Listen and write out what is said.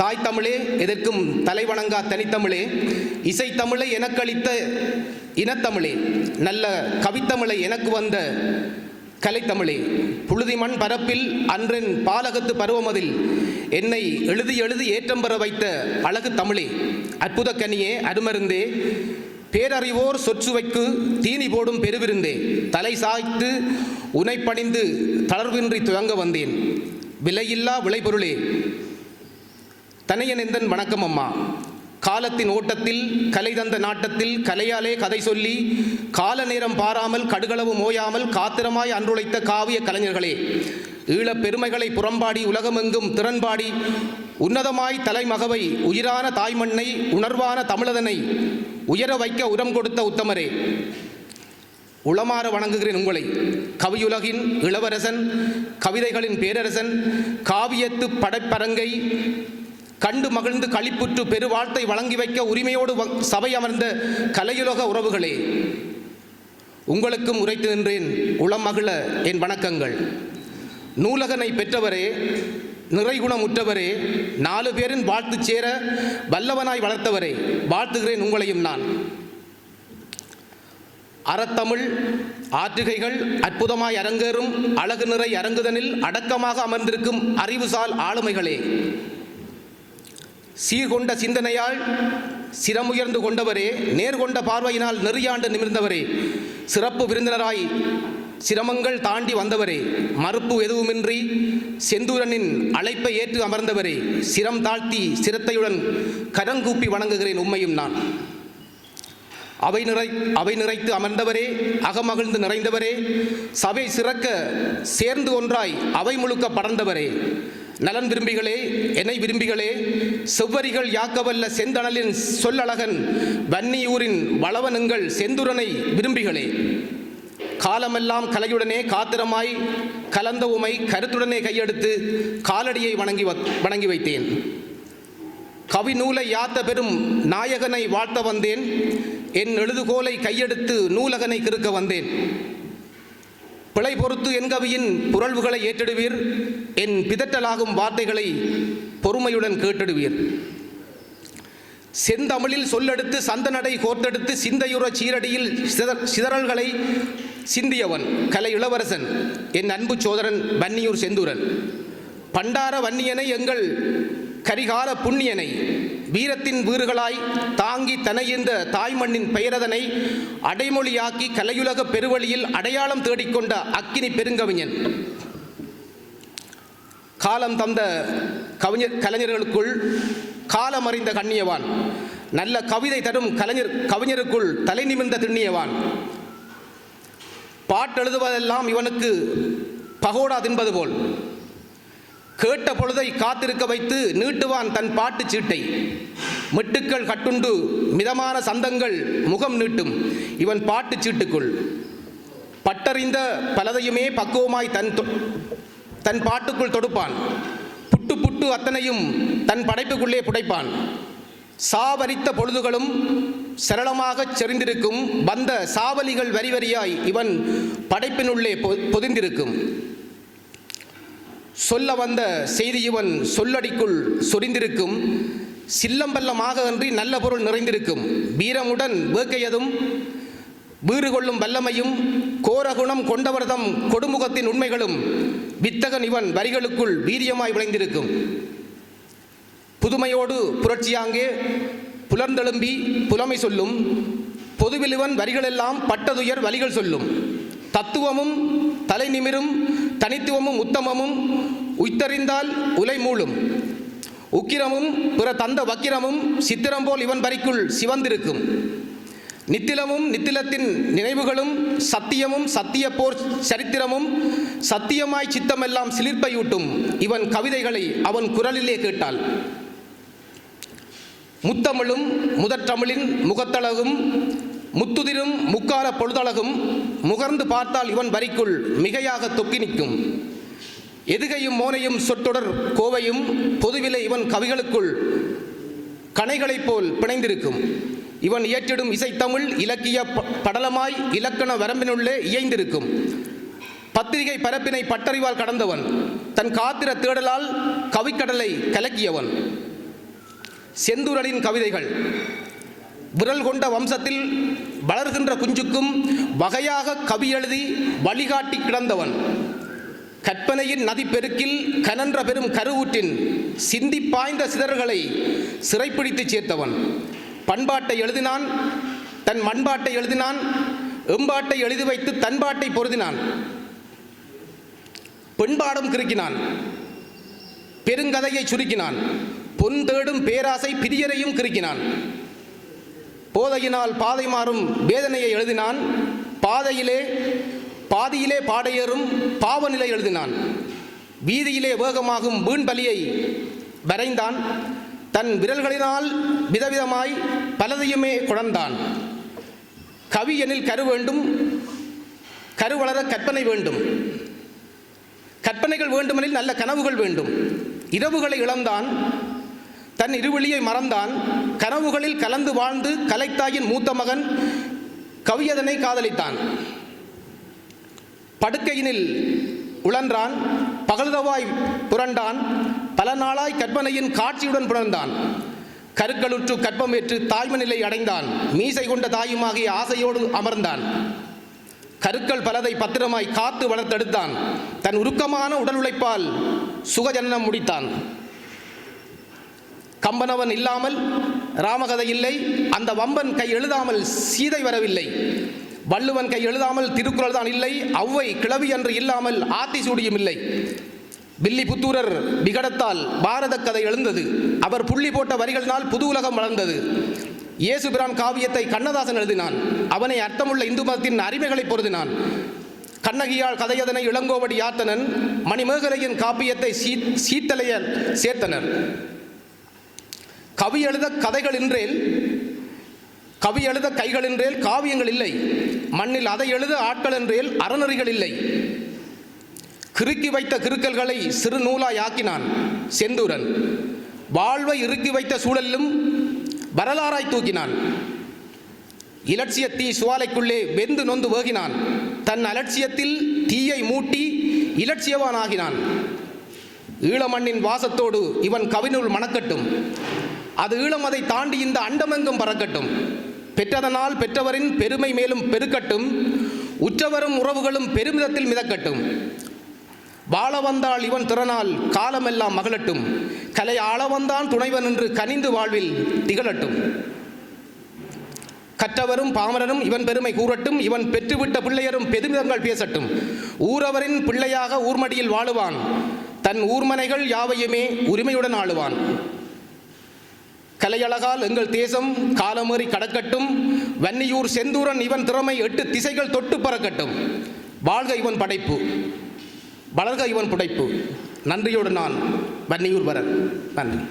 தாய் தமிழே எதற்கும் தலைவணங்கா தனித்தமிழே இசைத்தமிழை எனக்களித்த இனத்தமிழே நல்ல கவித்தமிழை எனக்கு வந்த கலைத்தமிழே புழுதி மண் பரப்பில் அன்றென் பாலகத்து பருவமதில் என்னை எழுதி எழுதி ஏற்றம் பெற வைத்த அழகு தமிழே. அற்புத கனியே அருமருந்தே பேரறிவோர் சொற்சுவைக்கு தீனி போடும் பெருவிருந்தே தலை சாய்த்து உனை பணிந்து தளர்வின்றி துவங்க வந்தேன். விலையில்லா விளைபொருளே தனையனந்தன் வணக்கம் அம்மா. காலத்தின் ஓட்டத்தில் கலை தந்த நாட்டத்தில் கலையாலே கதை சொல்லி கால நேரம் பாராமல் கடுகளவு மோயாமல் காத்திரமாய் அன்றுழைத்த காவிய கலைஞர்களே ஈழப் பெருமைகளை புறம்பாடி உலகமெங்கும் திறன்பாடி உன்னதமாய் தலைமகவை உயிரான தாய்மண்ணை உணர்வான தமிழதனை உயர வைக்க உரம் கொடுத்த உத்தமரே. உளமாற வணங்குகிறேன் உங்களை கவியுலகின் இளவரசன் கவிதைகளின் பேரரசன் காவியத்து படைப்பரங்கை கண்டு மகிழ்ந்து களிப்புற்று பெருவாழ்த்தை வழங்கி வைக்க உரிமையோடு வ- சபை அமர்ந்த கலையுலக உறவுகளே உங்களுக்கும் உரைத்து நின்றேன் உளம் மகிழ என் வணக்கங்கள். நூலகனை பெற்றவரே நிறைகுணமுற்றவரே நாலு பேரின் வாழ்த்து சேர வல்லவனாய் வளர்த்தவரே வாழ்த்துகிறேன் உங்களையும் நான். அறத்தமிழ் ஆற்றுகைகள் அற்புதமாய் அரங்கேறும் அழகு நிறை அரங்குதனில் அடக்கமாக அமர்ந்திருக்கும் அறிவுசால் ஆளுமைகளே சீர்கொண்ட சிந்தனையால் சிரமுயர்ந்து கொண்டவரே நேர்கொண்ட பார்வையினால் நெறியாண்டு நிமிர்ந்தவரே சிறப்பு விருந்தினராய் சிரமங்கள் தாண்டி வந்தவரே மறுப்பு எதுவுமின்றி செந்தூரனின் அழைப்பை ஏற்று அமர்ந்தவரே சிரம் தாழ்த்தி சிரத்தையுடன் கரங்கூப்பி வணங்குகிறேன் உண்மையும் நான். அவை நிறை அவை நிறைத்து அமர்ந்தவரே அகமகிழ்ந்து நிறைந்தவரே சபை சிறக்க சேர்ந்து ஒன்றாய் அவை முழுக்க படர்ந்தவரே நலன் விரும்பிகளே என்னை விரும்பிகளே செவ்வரிகள் யாக்கவல்ல செந்தணலின் சொல்லழகன் வன்னியூரின் வளவனுங்கள் செந்துரனை விரும்பிகளே. காலமெல்லாம் கலையுடனே காத்திரமாய் கலந்த உமை கருத்துடனே கையெடுத்து காலடியை வணங்கி வ- வணங்கி வைத்தேன். கவி நூலை யாத்த பெரும் நாயகனை வாழ்த்த வந்தேன். என் எழுதுகோலை கையெடுத்து நூலகனை கிறுக்க வந்தேன். பிழை பொறுத்து என் கவியின் புரள்வுகளை ஏற்றிடுவீர். என் பிதற்றலாகும் வார்த்தைகளை பொறுமையுடன் கேட்டிடுவீர். செந்தமிழில் சொல்லெடுத்து சந்தனடை கோர்த்தெடுத்து சிந்தையுற சீரடியில் சிதறல்களை சிந்தியவன் கலை இளவரசன் என் அன்பு சோதரன் வன்னியூர் செந்தூரன். பண்டார வன்னியனை எங்கள் கரிகால புண்ணியனை வீரத்தின் வீறுகளாய் தாங்கி தனையந்த தாய்மண்ணின் பெயரதனை அடைமொழியாக்கி கலையுலக பெருவழியில் அடையாளம் தேடிக்கொண்ட அக்கினி பெருங்கவிஞன். காலம் தந்த கவிஞர் கலைஞர்களுக்குள் காலம் அறிந்த கண்ணியவான். நல்ல கவிதை தரும் கலைஞர் கவிஞருக்குள் தலை நிமிர்ந்த திண்ணியவான். பாட்டெழுதுவதெல்லாம் இவனுக்கு பகோடா தின்பது போல் கேட்ட பொழுதை காத்திருக்க வைத்து நீட்டுவான் தன் பாட்டுச் சீட்டை. மிட்டுக்கள் கட்டுண்டு மிதமான சந்தங்கள் முகம் நீட்டும் இவன் பாட்டுச் சீட்டுக்குள். பட்டறிந்த பலதையுமே பக்குவமாய் தன் தன் பாட்டுக்குள் தொடுப்பான். புட்டு புட்டு அத்தனையும் தன் படைப்புக்குள்ளே புடைப்பான். சாவரித்த பொழுதுகளும் சரளமாகச் செறிந்திருக்கும் வந்த சாவலிகள் வரி வரியாய் இவன் படைப்பினுள்ளே பொ- பொதிந்திருக்கும். சொல்ல வந்த செய்தி இவன் சொல்லடிக்குள் சொரிந்திருக்கும். சில்லம்பல்லமாக அன்றி நல்ல பொருள் நிறைந்திருக்கும். வீரமுடன் வேக்கையதும் வீறு கொள்ளும் வல்லமையும் கோரகுணம் கொண்டவர்தம் கொடுமுகத்தின் உண்மைகளும் வித்தகன் இவன் வரிகளுக்குள் வீரியமாய் விளைந்திருக்கும். புதுமையோடு புரட்சியாங்கே புலர்ந்தெழும்பி புலமை சொல்லும். பொதுவில் இவன் வரிகளெல்லாம் பட்டதுயர் வலிகள் சொல்லும். தத்துவமும் தலை நிமிரும் தனித்துவமும் உத்தமமும் உய்த்தறிந்தால் உலை மூளும். உக்கிரமும் பிற தந்த வக்கிரமும் சித்திரம் போல் இவன் வரிக்குள் சிவந்திருக்கும். நித்திலமும் நித்திலத்தின் நினைவுகளும் சத்தியமும் சத்திய போர் சரித்திரமும் சத்தியமாய் சித்தமெல்லாம் சிலிர்ப்பையூட்டும் இவன் கவிதைகளை அவன் குரலிலே கேட்டாள். முத்தமிழும் முதற்றமிழின் முகத்தழகும் முத்துதிரும் முக்கால பொழுதழகும் முகர்ந்து பார்த்தால் இவன் வரிக்குள் மிகையாக தொக்கி நிற்கும். எதுகையும் மோனையும் சொற்றொடர் கோவையும் பொதுவிலே இவன் கவிகளுக்குள் கணைகளைப் போல் பிணைந்திருக்கும். இவன் இயற்றிடும் இசைத்தமிழ் இலக்கிய ப- படலமாய் இலக்கண வரம்பினுள்ளே இயைந்திருக்கும். பத்திரிகை பரப்பினை பட்டறிவால் கடந்தவன் தன் காத்திர தேடலால் கவிக்கடலை கலக்கியவன். செந்துரலின் கவிதைகள் விரல் கொண்ட வம்சத்தில் வளர்கின்ற குஞ்சுக்கும் வகையாக கவி எழுதி வழிகாட்டி கிடந்தவன். கற்பனையின் நதிப்பெருக்கில் கனன்ற பெரும் கருவூற்றின் சிந்தி பாய்ந்த சிதறுகளை சிறைப்பிடித்து சேர்த்தவன். பண்பாட்டை எழுதினான் தன் மண்பாட்டை எழுதினான் எம்பாட்டை எழுதி வைத்து தன்பாட்டை பொருதினான். பெண்பாடம் கிறுக்கினான் பெருங்கதையை சுருக்கினான் பொன் தேடும் பேராசை பிரியரையும் கிறுக்கினான். போதையினால் பாதை மாறும் வேதனையை எழுதினான். பாதையிலே பாதியிலே பாடையேறும் பாவநிலை எழுதினான். வீதியிலே வேகமாகும் வீண் பலியை வரைந்தான். தன் விரல்களினால் விதவிதமாய் பலதையுமே குழந்தான். கவி எனில் கரு வேண்டும் கரு வளர கற்பனை வேண்டும். கற்பனைகள் வேண்டுமெனில் நல்ல கனவுகள் வேண்டும். இரவுகளை இழந்தான் தன் இருவழியை மறந்தான் கனவுகளில் கலந்து வாழ்ந்து கலைத்தாயின் மூத்த மகன் கவியதனை காதலித்தான். படுக்கையினில் உழன்றான் பகல்தவாய் புரண்டான் பல நாளாய் கற்பனையின் காட்சியுடன் புணர்ந்தான். கருக்களுற்று கற்பமேற்று தாய்ம நிலை அடைந்தான் மீசை கொண்ட தாயுமாகிய ஆசையோடு அமர்ந்தான். கருக்கள் பலதை பத்திரமாய் காத்து வளர்த்தெடுத்தான் தன் உருக்கமான உடல் உழைப்பால் சுகஜனனம் முடித்தான். கம்பனவன் இல்லாமல் ராமகதை இல்லை. அந்த வம்பன் கை எழுதாமல் சீதை வரவில்லை. வள்ளுவன் கை எழுதாமல் திருக்குறள் தான் இல்லை. அவ்வை கிளவி என்று இல்லாமல் ஆத்திசூடியும் இல்லை. பில்லி புத்தூரர் விகடத்தால் பாரத கதை எழுந்தது. அவர் புள்ளி போட்ட வரிகளினால் புது உலகம் வளர்ந்தது. இயேசு பிரான் காவியத்தை கண்ணதாசன் எழுதினான். அவனை அர்த்தமுள்ள இந்து மதத்தின் அரிமைகளை பொருதினான். கண்ணகியால் கதையதனை இளங்கோவடி யாத்தனன் மணிமேகலையின் காப்பியத்தை சீ சீத்தலையர் சேர்த்தனர். கவி எழுத கதைகள் என்றேல் கவி எழுத கைகள் என்றேல் காவியங்கள் இல்லை மண்ணில் அதை எழுத ஆட்கள் என்றேல் அறநெறிகள் இல்லை கிறுக்கி வைத்த கிறுக்கல்களை சிறு நூலாய் ஆக்கினான் செந்தூரன். வாழ்வை இறுக்கி வைத்த சூழலிலும் வரலாறாய் தூக்கினான். இலட்சிய தீ சுவாலைக்குள்ளே வெந்து நொந்து வேகினான். தன் அலட்சியத்தில் தீயை மூட்டி இலட்சியவானாகினான். ஈழமண்ணின் வாசத்தோடு இவன் கவினுள் மணக்கட்டும். அது ஈழம் அதை தாண்டி இந்த அண்டமெங்கும் பறக்கட்டும். பெற்றதனால் பெற்றவரின் பெருமை மேலும் பெருக்கட்டும். உற்றவரும் உறவுகளும் பெருமிதத்தில் மிதக்கட்டும். வாழ வந்தால் இவன் திறனால் காலமெல்லாம் மகளட்டும். கலை ஆள வந்தான் துணைவன் என்று கனிந்து வாழ்வில் திகழட்டும். கற்றவரும் பாமரனும் இவன் பெருமை கூறட்டும். இவன் பெற்றுவிட்ட பிள்ளையரும் பெருமிதங்கள் பேசட்டும். ஊரவரின் பிள்ளையாக ஊர்மடியில் வாழுவான். தன் ஊர்மனைகள் யாவையுமே உரிமையுடன் ஆளுவான். கலையழகால் எங்கள் தேசம் காலமேறி கடக்கட்டும். வன்னியூர் செந்தூரன் இவன் திறமை எட்டு திசைகள் தொட்டு பறக்கட்டும். வாழ்க இவன் படைப்பு. வளர்க இவன் புடைப்பு. நன்றியோடு நான் வன்னியூர் வரன். நன்றி.